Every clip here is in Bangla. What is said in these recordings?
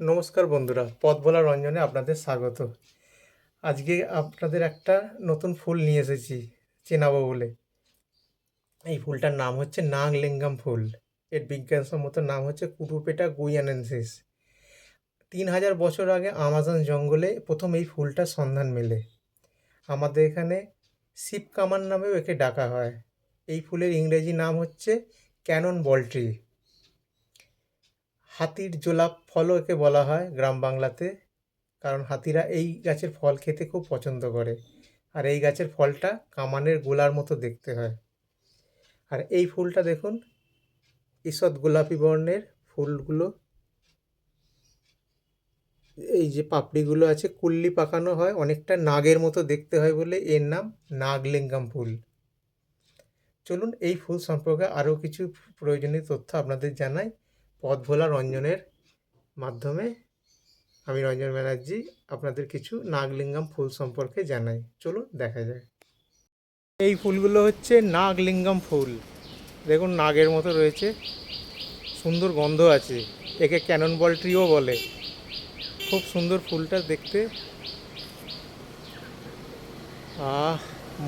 নমস্কার বন্ধুরা, পথ ভোলা রঞ্জনে আপনাদের স্বাগত। আজকে আপনাদের একটা নতুন ফুল নিয়ে এসেছি, চেনাবো বলে। এই ফুলটার নাম হচ্ছে নাগলিঙ্গাম ফুল। এর বিজ্ঞানসম্মত নাম হচ্ছে কুটুপেটা গুইয়ানেন্সিস। তিন হাজার বছর আগে আমাজন জঙ্গলে প্রথম এই ফুলটার সন্ধান মেলে। আমাদের এখানে শিব কামান নামেও একে ডাকা হয়। এই ফুলের ইংরেজি নাম হচ্ছে ক্যানন বলট্রি। হাতির জোলাপ ফলও একে বলা হয় গ্রাম বাংলাতে। কারণ হাতিরা এই গাছের ফল খেতে খুব পছন্দ করে। আর এই গাছের ফলটা কামানের গোলার মতো দেখতে হয়। আর এই ফুলটা দেখুন, ঈষৎ গোলাপি বর্ণের ফুলগুলো। এই যে পাপড়িগুলো আছে, কুল্লি পাকানো হয়, অনেকটা নাগের মতো দেখতে হয় বলে এর নাম নাগলিঙ্গাম ফুল। চলুন এই ফুল সম্পর্কে আরও কিছু প্রয়োজনীয় তথ্য আপনাদের জানাই। পথ ভোলা রঞ্জনের মাধ্যমে আমি রঞ্জন ব্যানার্জি আপনাদের কিছু নাগলিঙ্গম ফুল সম্পর্কে জানাই। চলুন দেখা যায় এই ফুলগুলো হচ্ছে নাগলিঙ্গম ফুল। দেখুন, নাগের মতো রয়েছে। সুন্দর গন্ধ আছে। একে ক্যানন বল ট্রিও বলে। খুব সুন্দর ফুলটা দেখতে।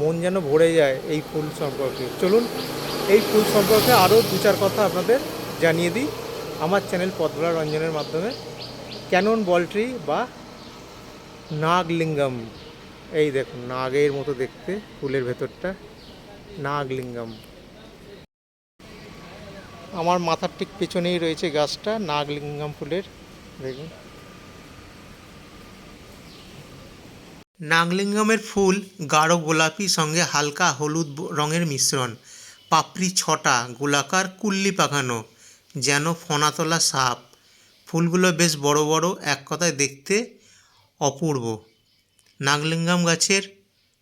মন যেন ভরে যায় এই ফুল সম্পর্কে। চলুন, এই ফুল সম্পর্কে আরও দু চার কথা আপনাদের জানিয়ে দিই। আমার চ্যানেল পদ্মলা রঞ্জনের মাধ্যমে ক্যানন বলট্রি বা নাগলিঙ্গম। এই দেখুন, নাগের মতো দেখতে ফুলের ভেতরটা, নাগলিঙ্গম। আমার মাথার ঠিক পেছনেই রয়েছে গাছটা, নাগলিঙ্গম ফুলের। দেখুন। নাগলিঙ্গমের ফুল গাঢ় গোলাপি, সঙ্গে হালকা হলুদ রঙের মিশ্রণ। পাপড়ি ছটা, গোলাকার কুল্লি পাকানো যেন ফনাতলা সাপ। ফুলগুলো বেশ বড় বড়, এক কথায় দেখতে অপূর্ব। নাগলিঙ্গাম গাছের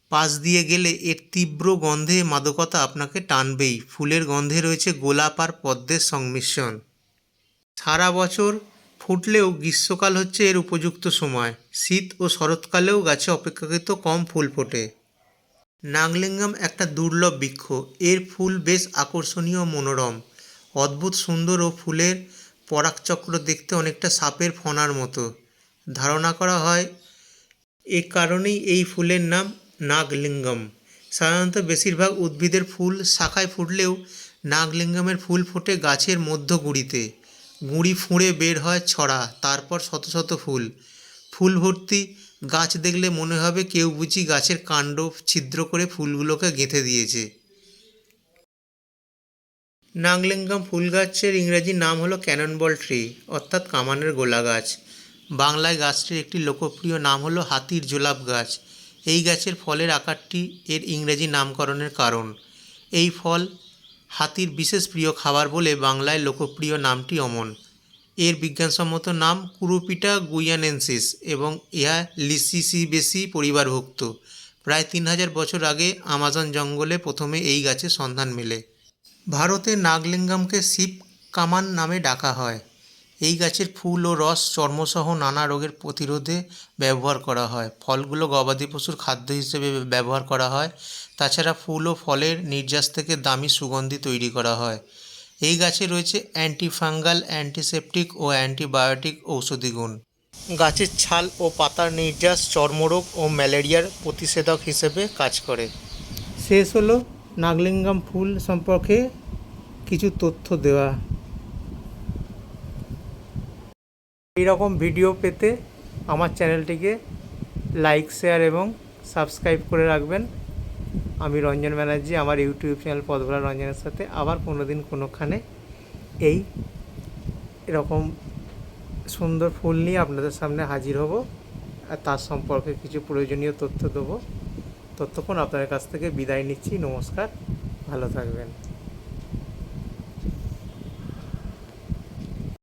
পাশ দিয়ে গেলে এর তীব্র গন্ধে মাদকতা আপনাকে টানবেই। ফুলের গন্ধে রয়েছে গোলাপ আর পদ্মের সংমিশ্রণ। সারা বছর ফুটলেও গ্রীষ্মকাল হচ্ছে এর উপযুক্ত সময়। শীত ও শরৎকালেও গাছে অপেক্ষাকৃত কম ফুল ফোটে। নাগলিঙ্গম একটা দুর্লভ বৃক্ষ। এর ফুল বেশ আকর্ষণীয় মনোরম। অদ্ভুত সুন্দর ও ফুলের পরাগচক্র দেখতে অনেকটা সাপের ফণার মতো। ধারণা করা হয়, এ কারণেই এই ফুলের নাম নাগলিঙ্গম। সাধারণত বেশিরভাগ উদ্ভিদের ফুল শাখায় ফুটলেও নাগলিঙ্গমের ফুল ফোটে গাছের মধ্যগুড়িতে। গুঁড়ি ফুঁড়ে বের হয় ছড়া, তারপর শত শত ফুল। ফুল ভর্তি গাছ দেখলে মনে হবে কেউ বুঝি গাছের কাণ্ড ছিদ্র করে ফুলগুলোকে গেঁথে দিয়েছে। নাগলিঙ্গম ফুল গাছের ইংরেজি নাম হলো ক্যাননবল ট্রি, অর্থাৎ কামানের গোলা গাছ বাংলায় গাছটির একটি লোকপ্রিয় নাম হলো হাতির জোলাপ গাছ। এই গাছের ফলের আকারটি এর ইংরেজি নামকরণের কারণ। এই ফল হাতির বিশেষ প্রিয় খাবার বলে বাংলায় লোকপ্রিয় নামটি অমন। এর বিজ্ঞানসম্মত নাম কুরুপিটা গুইয়ানেন্সিস এবং ইহা লিসিসিবেসি পরিবারভুক্ত। প্রায় তিন হাজার বছর আগে আমাজন জঙ্গলে প্রথমে এই গাছের সন্ধান মেলে। ভারতে নাগলিঙ্গমকে শিব কামান নামে ডাকা হয়। এই গাছের ফুল ও রস চর্মসহ নানা রোগের প্রতিরোধে ব্যবহার করা হয়। ফলগুলো গবাদি পশুর খাদ্য হিসেবে ব্যবহার করা হয়। তাছাড়া ফুল ও ফলের নির্যাস থেকে দামি সুগন্ধি তৈরি করা হয়। এই গাছে রয়েছে অ্যান্টিফাঙ্গাল, অ্যান্টিসেপটিক ও অ্যান্টিবায়োটিক ঔষধি গুণ। গাছের ছাল ও পাতার নির্যাস, চর্মরোগ ও ম্যালেরিয়ার প্রতিষেধক হিসেবে কাজ করে। শেষ হলো নাগলিঙ্গম ফুল সম্পর্কে কিছু তথ্য দেওয়া। এইরকম ভিডিও পেতে আমার চ্যানেলটিকে লাইক, শেয়ার এবং সাবস্ক্রাইব করে রাখবেন। আমি রঞ্জন ব্যানার্জি, আমার ইউটিউব চ্যানেল পদভরা রঞ্জনের সাথে আবার কোনো দিন কোনোখানে এই এরকম সুন্দর ফুল নিয়ে আপনাদের সামনে হাজির হব। আর তার সম্পর্কে কিছু প্রয়োজনীয় তথ্য দেবো। ততক্ষণ আপনাদের কাছ থেকে বিদায় নিচ্ছি। নমস্কার। ভালো থাকবেন।